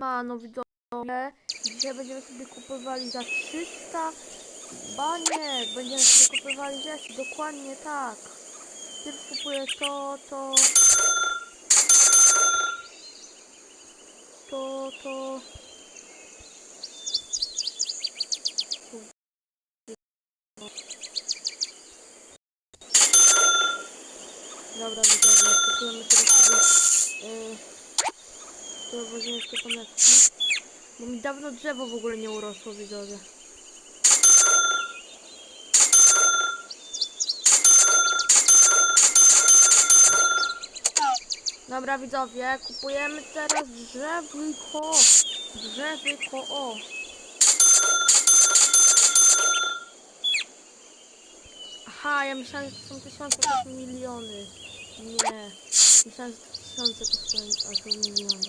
Siemano widzowie, dzisiaj będziemy sobie kupowali za 300 baniek, będziemy sobie kupowali rzeczy, dokładnie tak. Pierw kupuję to, to, to, to. Dobra widzowie, kupujemy teraz sobie yy, to weźmiemy jeszcze konekcji. Bo mi dawno drzewo w ogóle nie urosło, widzowie. Dobra, widzowie, kupujemy teraz drzewko. Drzewko, o. Aha, ja myślałem, że to są tysiące, to są miliony. Nie. Myślałem, że to tysiące to miliony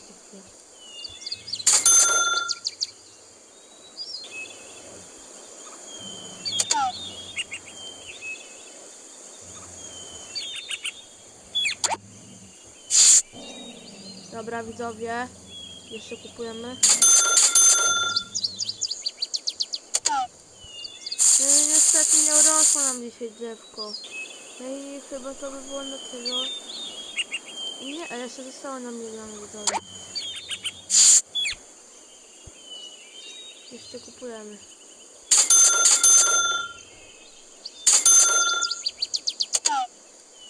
Dobra, widzowie. Jeszcze kupujemy. No i niestety nie urosło nam dzisiaj drzewko. No i chyba to by było na tyle. Nie, a jeszcze zostało nam miliony widzowie. Jeszcze kupujemy.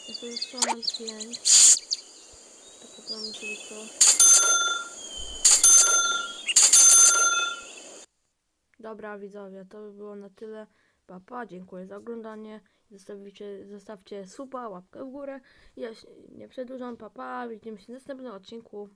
Jeszcze zostało nam pięć. To. Dobra widzowie, to by było na tyle. Papa, dziękuję za oglądanie. Zostawicie, zostawcie suba, łapkę w górę. Ja się nie przedłużam, papa, widzimy się w następnym odcinku.